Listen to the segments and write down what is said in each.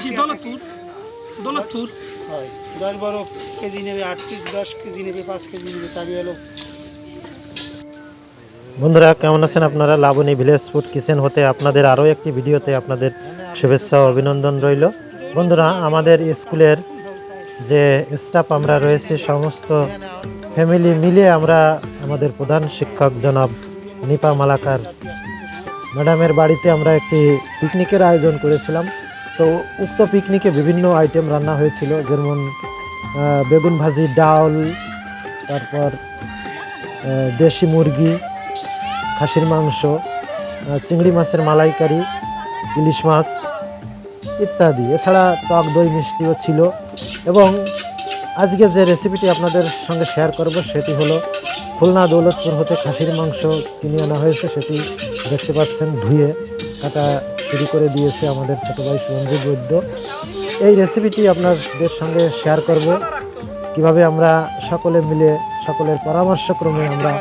বেশি দৌলতপুর দৌলতপুর হয় দশ বারো কেজি নেবে আট কেজি দশ কেজি নেবে পাঁচ কেজি নেবে তারই হলো। বন্ধুরা কেমন আছেন আপনারা? লাবণী ভিলেজ ফুড কিচেন হতে আপনাদের আরও একটি ভিডিওতে আপনাদের শুভেচ্ছা ও অভিনন্দন রইল। বন্ধুরা আমাদের স্কুলের যে স্টাফ আমরা রয়েছে সমস্ত ফ্যামিলি মিলে আমরা আমাদের প্রধান শিক্ষক জনাব নিপা মালাকার। ম্যাডামের বাড়িতে আমরা একটি পিকনিকের আয়োজন করেছিলাম। তো উক্ত পিকনিকে বিভিন্ন আইটেম রান্না হয়েছিল, যেমন বেগুন ভাজি, ডাল, তারপর দেশি মুরগি, খাসির মাংস চিংড়ি মাছের মালাইকারি, ইলিশ মাছ ইত্যাদি। এছাড়া টক দই মিষ্টিও ছিল এবং আজকে যে রেসিপিটি আপনাদের সঙ্গে শেয়ার করব সেটি হলো খুলনা দৌলতপুর হতে খাসির মাংস কিনে আনা হয়েছে, সেটি দেখতে পাচ্ছেন ধুয়ে কাটা শুরু করে দিয়েছে আমাদের ছোটো ভাই সুরঞ্জিত বৈদ্য। এই রেসিপিটি আপনাদের সঙ্গে শেয়ার করব। কীভাবে আমরা সকলে মিলে, সকলের পরামর্শক্রমে আমরা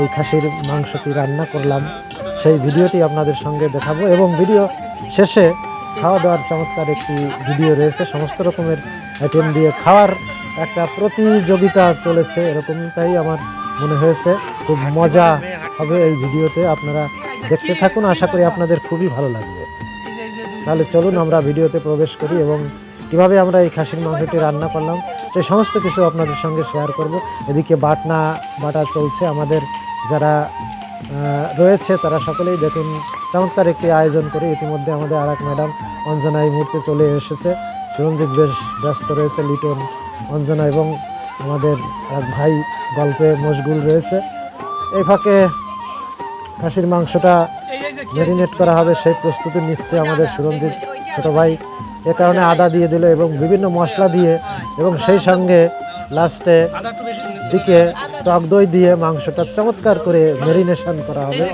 এই খাসির মাংসটি রান্না করলাম, সেই ভিডিওটি আপনাদের সঙ্গে দেখাবো এবং ভিডিও শেষে খাওয়া দাওয়ার চমৎকার একটি ভিডিও রয়েছে। সমস্ত রকমের আইটেম দিয়ে খাওয়ার একটা প্রতিযোগিতা চলেছে, এরকমটাই আমার মনে হয়েছে। খুব মজা হবে এই ভিডিওতে, আপনারা দেখতে থাকুন আশা করি আপনাদের খুবই ভালো লাগবে। তাহলে চলুন আমরা ভিডিওতে প্রবেশ করি এবং কীভাবে আমরা এই খাসির মাংসটি রান্না করলাম সেই সমস্ত কিছু আপনাদের সঙ্গে শেয়ার করব। এদিকে বাটনা বাটা চলছে। আমাদের যারা রয়েছে তারা সকলেই দেখুন চমৎকার একটি আয়োজন করে ইতিমধ্যে আমাদের আর এক ম্যাডাম অঞ্জনা এই মুহূর্তে চলে এসেছে। সুরঞ্জিত বেশ ব্যস্ত রয়েছে লিটন অঞ্জনা এবং আমাদের এক ভাই গল্পে মশগুল রয়েছে। এই ফাঁকে খাসির মাংসটা ম্যারিনেট করা হবে, সেই প্রস্তুতি নিচ্ছে আমাদের সুরঞ্জিত ছোট ভাই এ কারণে আদা দিয়ে দিল এবং বিভিন্ন মশলা দিয়ে এবং সেই সঙ্গে লাস্টে। দিকে টক দই দিয়ে মাংসটা চমৎকার করে ম্যারিনেশন করা হবে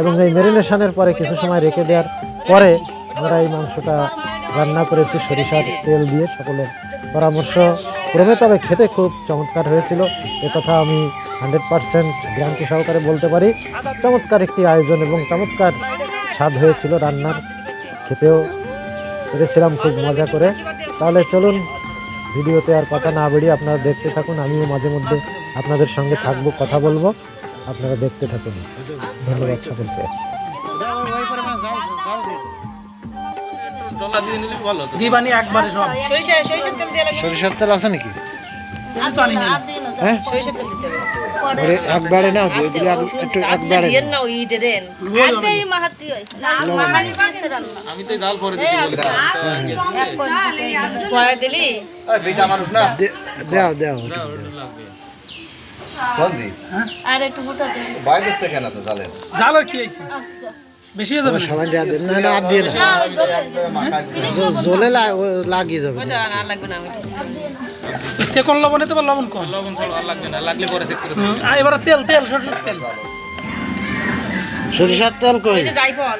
এবং এই ম্যারিনেশনের পরে কিছু সময় রেখে দেওয়ার পরে আমরা এই মাংসটা রান্না করেছি, সরিষার তেল দিয়ে সকলের পরামর্শ ক্রমে তবে খেতে খুব চমৎকার হয়েছিল কথা আমি হান্ড্রেড পারসেন্ট গ্যারান্টি সহকারে বলতে পারি চমৎকার একটি আয়োজন এবং চমৎকার স্বাদ হয়েছিল রান্নার। খেতেও পেরেছিলাম খুব মজা করে। তাহলে চলুন ভিডিওতে আর কথা না বেরিয়ে আপনারা দেখতে থাকুন আমিও মাঝে মধ্যে আপনাদের সঙ্গে থাকব কথা বলব। আপনারা দেখতে থাকুন। ধন্যবাদ সকলকে। দিবানি একবারে সব। সরিষার তেল আছে নাকি? হ্যাঁ? সরিষার তেল দিতে হবে। ওরে একবারে না দিয়ে দিলে একটু একবারে দিয়েন না ওই দে দেন। আর মাহাতি হয় মাহানি দিয়েছে রান্না। আমি তো ডাল পরে দিতে বলি। এক কোন পরে দিলি? দে- দেও দেও। সঞ্জি আর একটু মোটা দেন বাইরে সেখানে তো চালের জাল কি আইছে আচ্ছা। বেশি যাবে সবাই দেওয়া দেন না না আর দিয়ে না না জলে ও লাগিয়ে যাবে ওটা না লাগবে না সে কোন লবণ এতে বা লবণ কম লবণ লাগবে না লাগলে পরে চেক করে এবার তেল তেল সরষের তেল। সরিষার তেল কই? এই যে জাইফল।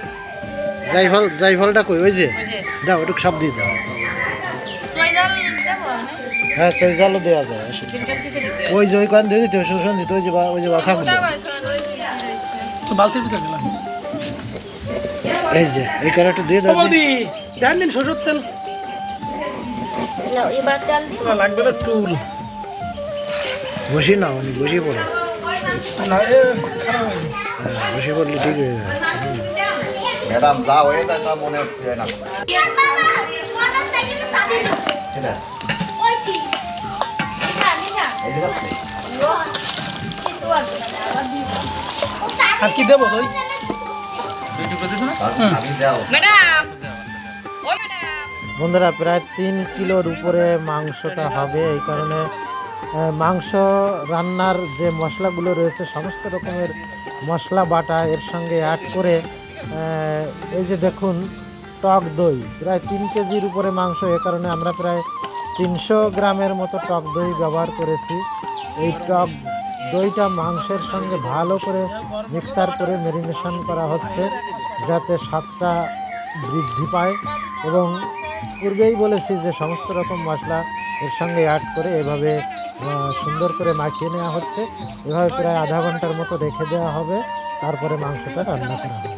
জাইফল জাইফলটা কই? ওই যে? ওই যে। দাও একটু সব দিয়ে দাও। হ্যাঁ সেই জলও দেওয়া যায় ওই যে ওই কান দিয়ে দিতে শোষণ দিতে ওই যে ওই যে তো বালতির ভিতরে দিলাম এই যে এই একটু দিয়ে দাও বৌদি দেন দিন সরষের তেল। না এবার তেল দি না, লাগবে না টুল বসি না মানে বসি পড়ো। না এ খারাপ। হ্যাঁ, পড়লে ঠিক হয়ে যাবে। ম্যাডাম যা হয়ে যায় তা মনে হচ্ছে না। আর কি দেবো দই বন্ধুরা, প্রায় তিন কিলোর উপরে মাংসটা হবে। এই কারণে মাংস রান্নার যে মশলাগুলো রয়েছে, সমস্ত রকমের মশলা বাটা এর সঙ্গে অ্যাড করে এই যে দেখুন, টক দই। প্রায় তিন কেজির উপরে মাংস। এ কারণে আমরা প্রায় তিনশো গ্রামের মতো টক দই ব্যবহার করেছি। এই টক দইটা মাংসের সঙ্গে ভালো করে মিক্সার করে ম্যারিনেশন করা হচ্ছে। যাতে স্বাদটা বৃদ্ধি পায় এবং পূর্বেই বলেছি যে সমস্ত রকম মশলা এর সঙ্গে অ্যাড করে এভাবে সুন্দর করে মাখিয়ে নেওয়া হচ্ছে। এভাবে প্রায় আধা ঘণ্টার মতো রেখে দেওয়া হবে। তারপরে মাংসটা রান্না করা হবে।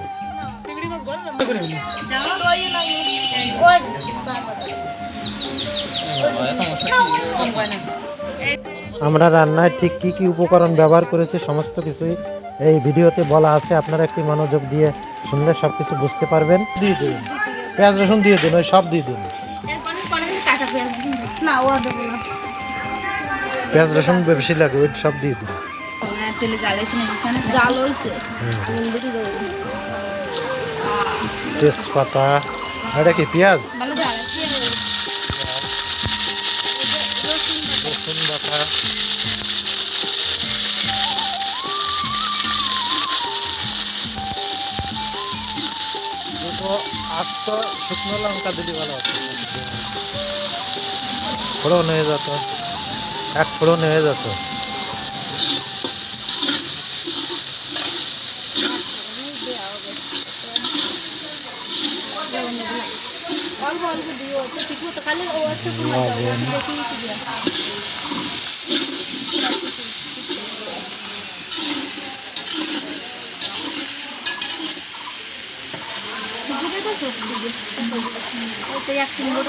চিংড়ি মাছ ঘরে রান্না করে ফেলি। ওই আমরা রান্নায় ঠিক কী কী উপকরণ ব্যবহার করেছি সমস্ত কিছুই এই ভিডিওতে বলা আছে আপনারা একটি মনোযোগ দিয়ে শুনলে সব কিছু বুঝতে পারবেন। দিয়ে দিন। পেঁয়াজ রসুন দিয়ে দিন ওই সব দিয়ে দিন। না ও দেবো না পেঁয়াজ রসুন বেশি লাগে ওই সব দিয়ে দিন। নুন তেজপাতা এটা কি পেঁয়াজ? শুকনো লঙ্কা দিলে ভালো ফোড়ন হয়ে যেত এক ফোড়ন হয়ে যেত অল্প অল্প দিও ঠিক মতো খালি ও আছে এক সুন্দর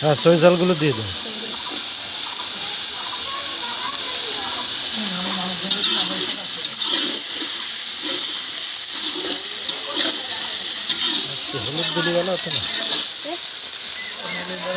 হ্যাঁ সই জলগুলো দিয়ে দিন হলুদ দিলে ভালো হতো না। হলুদ আর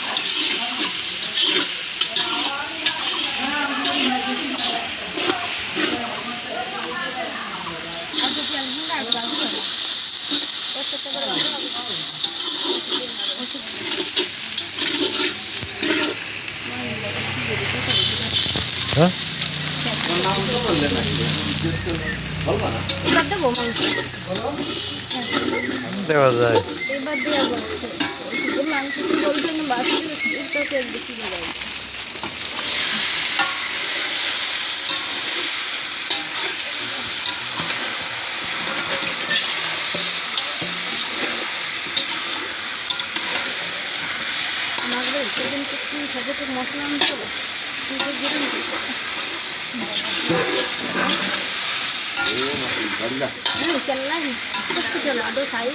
দেওয়া যায় এবার দেওয়া যাচ্ছে এই মাংস তো বলবেন বাসি এটা তেল বেশি দিয়ে যাবে আমাদের সেদিন তো কি থাকে তো মশলা আনতে হবে কিন্তু গরম नहीं चलना ही कुछ चला दो साइड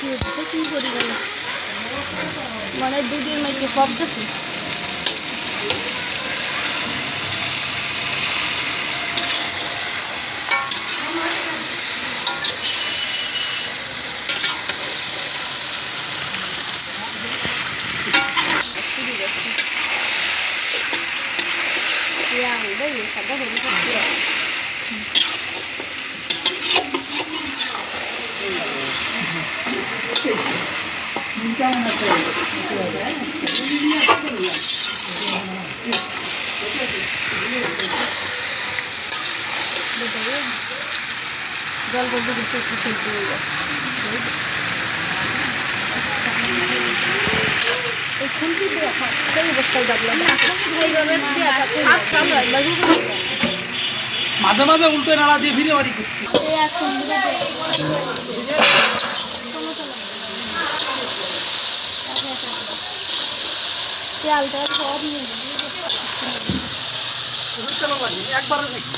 ভাসি উঠছে কি করি মানে দুদিন মাইকে কপতেছি Yang đây là có জল বলতে মাঝে মাঝে উল্টো নাড়া দিয়ে ফিরে বাড়ি করছি। এই এখন চালটা সব নিয়ে একবার নাকি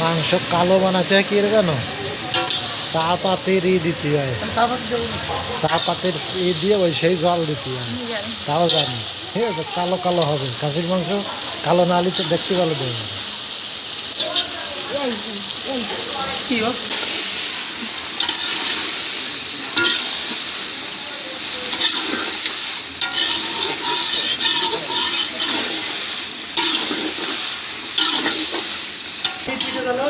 মাংস কালো বানাতে কি কেন চা পাতির ই দিতে হয়। চা পাতির ই দিয়ে ওই সেই জল দিতে হয়। তাও জানি। ঠিক আছে, কালো কালো হবে। খাসির মাংস কালো না হলে তো দেখতে ভালো দেবে না।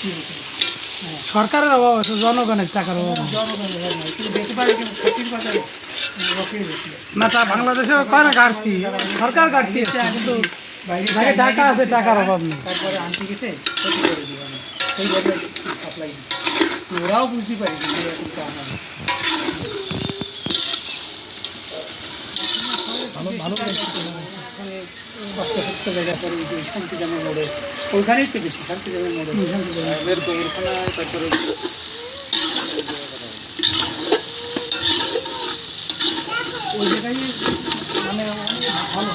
কি সরকারের অভাব আছে জনগণের টাকার অভাব। না তা বাংলাদেশে কয় না ঘাটতি সরকার ঘাটতি আছে, কিন্তু টাকা আছে টাকার অভাব নেই তারপরে আনতে গেছে ক্ষতি করে দিবে অনেক। সেইভাবে সাপ্লাই ওরাও বুঝতে পারি এরকম আমার ভালো ভালো বাচ্চা বাচ্চা জায়গা পরে ওই যে শান্তিজামের মোড়ে। ওইখানেই তো বেশি শান্তিজামের মোড়ে। ওই জায়গায় মানে অনেক ভালো।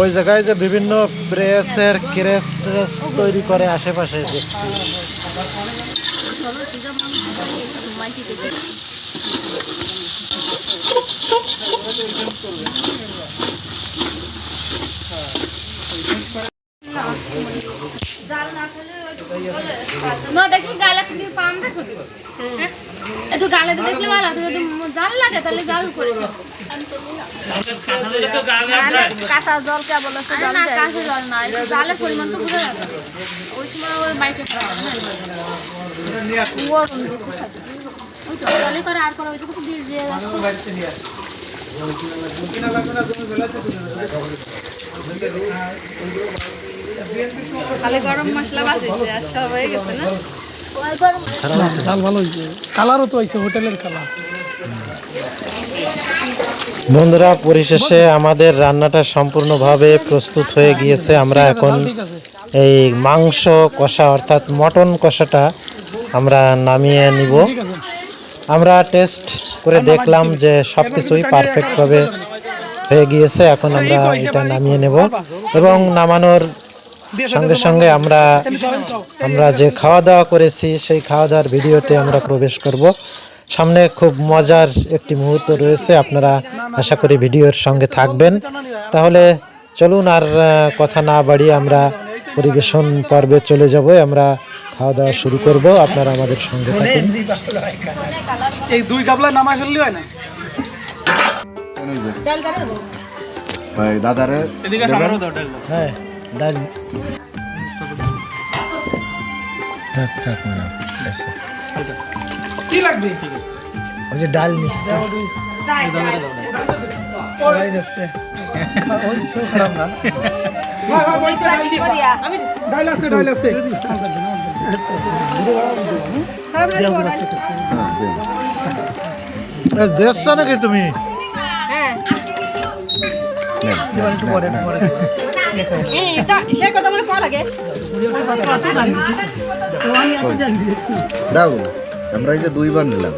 ওই জায়গায় যে বিভিন্ন প্রেসের ক্রেস ট্রেস তৈরি করে আশেপাশে দেখছি। না দেখি গালে তুমি পান দেছো হ্যাঁ? একটু গালে দেখলে ভালো একটু জাল লাগে তাহলে জাল করে কাঁচা জল কে বলে না কাঁচা জল না জালের পরিমাণ তো বোঝা যাবে। ওই সময় ওই বাইকে তো জলে করে আর করে ওই তো কিছু দিয়ে দিয়ে খালি গরম মশলা বাজেছে আর সব হয়ে গেছে না? চাল ভালো হয়েছে। কালারও তো হয়েছে হোটেলের কালার। বন্ধুরা পরিশেষে আমাদের রান্নাটা সম্পূর্ণভাবে প্রস্তুত হয়ে গিয়েছে। আমরা এখন এই মাংস কষা অর্থাৎ মটন কষাটা আমরা নামিয়ে নিব। আমরা টেস্ট করে দেখলাম যে সব কিছুই পারফেক্টভাবে হয়ে গিয়েছে। এখন আমরা এটা নামিয়ে নেব। এবং নামানোর সঙ্গে সঙ্গে আমরা আমরা যে খাওয়া দাওয়া করেছি সেই খাওয়া দাওয়ার ভিডিওতে আমরা প্রবেশ করব। সামনে খুব মজার একটি মুহূর্ত রয়েছে আপনারা আশা করি ভিডিওর সঙ্গে থাকবেন। তাহলে চলুন আর কথা না বাড়িয়ে আমরা পরিবেশন পর্বে চলে যাব। আমরা খাওয়া দাওয়া শুরু করব আপনারা আমাদের সঙ্গে থাকুন। এই দুই হয় না? ভাই দাদারে হ্যাঁ। ডাল। থাক থাক আচ্ছা কি লাগবে? ঠিক আছে ওই যে ডাল না আছে আছে। দেখছ নাকি তুমি? দাও আমরা এই যে দুইবার নিলাম।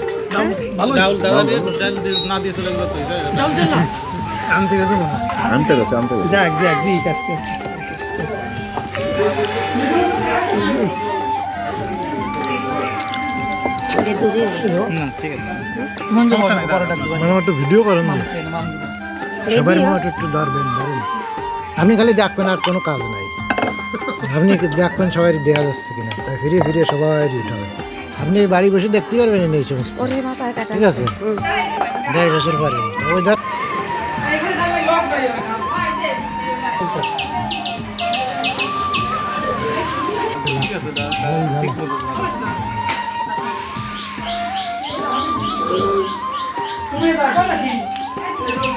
ভালো আনতে গেছে আনতে গেছে আনতে গেছে। যাক যাক জি কাজকে ভিডিও করেন না। সবার মতো একটু ধরবেন ধরেন। আপনি খালি দেখবেন আর কোনো কাজ নাই। আপনি দেখবেন সবাই দেওয়া যাচ্ছে কিনা? তাই ফিরে ফিরে সবাই উঠাবেন আপনি বাড়ি বসে দেখতে পারবেন এই সমস্ত। ঠিক আছে? দেড় বছর পরে। ওই ধর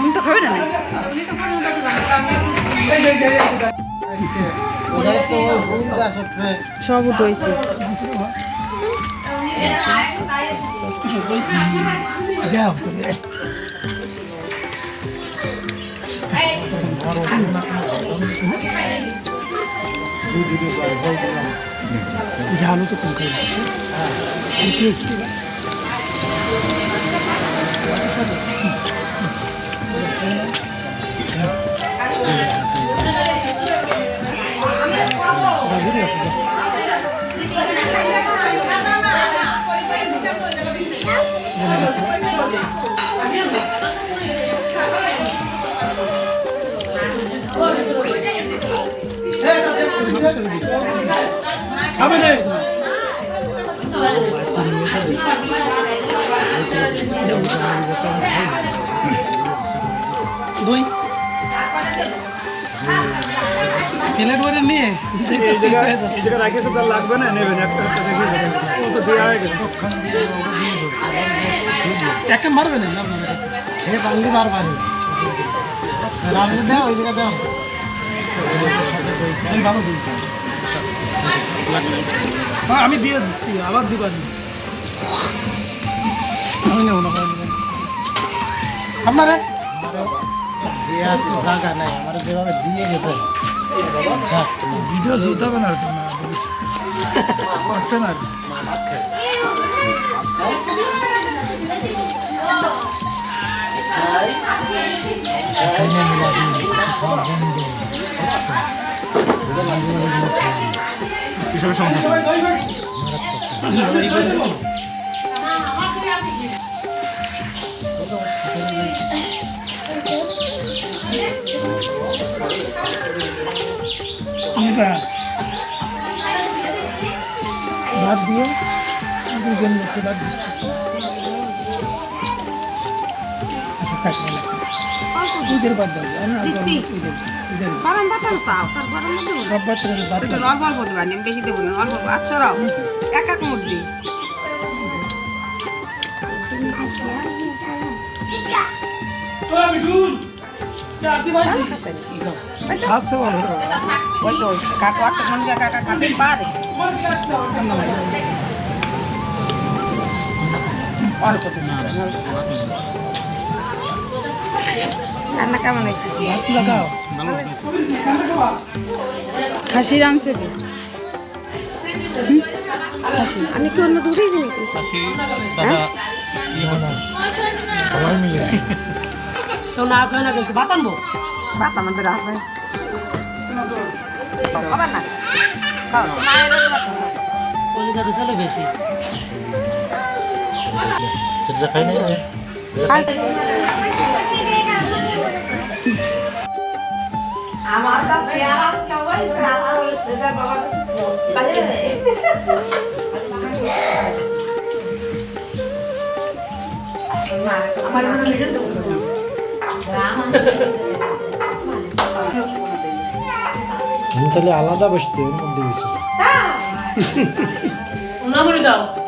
উনি তো খাবে না সব উঠেছে ঝালু তো কম খাই। খাবে রে দই প্লেট করে নিয়ে এই জায়গায় এই জায়গায় রাখে তো তার লাগবে না নেবেন একটা একটা রেখে দেবেন ও তো দেওয়া হয়ে গেছে একটা মারবে না আপনার হে পারলি বারবারই রাজে দাও ওই জায়গা দাও আমি ভালো দিই হ্যাঁ আমি দিয়ে দিচ্ছি আবার দিবার দিই আমি নেব না আপনারা দেওয়ার তো জায়গা নাই আমার যেভাবে দিয়ে গেছে ভিডিও জুত হবে না তো না কিসবের সমস্যা ভাত দিয়ে দুজন লোককে ভাত আচ্ছা থাক ভাত দেবো আমি আর গরম গরম ভাতের চাও তার গরম মধ্যে সব ভাত ভাত অল্প অল্প দেবা আমি বেশি দেবো না অল্প আচ্ছা রাও এক এক বলো। ওই তো মন কাকা খাতে পারে। অল্প। রান্না কেমন হয়েছে? খাসি রাঁধছে কি? আমি কি অন্য দুটোই নাকি সবাই মিলে। বাপ আমাদের আসবে আবার না খাও, মায়ের সেটা খাই। নাই আমার তো পেয়ারা সবাই পেয়ারা সেটা বাবা আমার জন্য ভিডিও আমি তাহলে আলাদা বসতে এর মধ্যে বেশি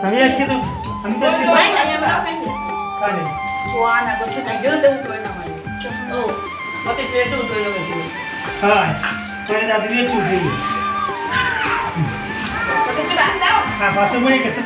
আমি আজকে তো আমি তো আজকে কানে হ্যাঁ পরে দাদু একটু উঠে হ্যাঁ পাশে বয়ে গেছে।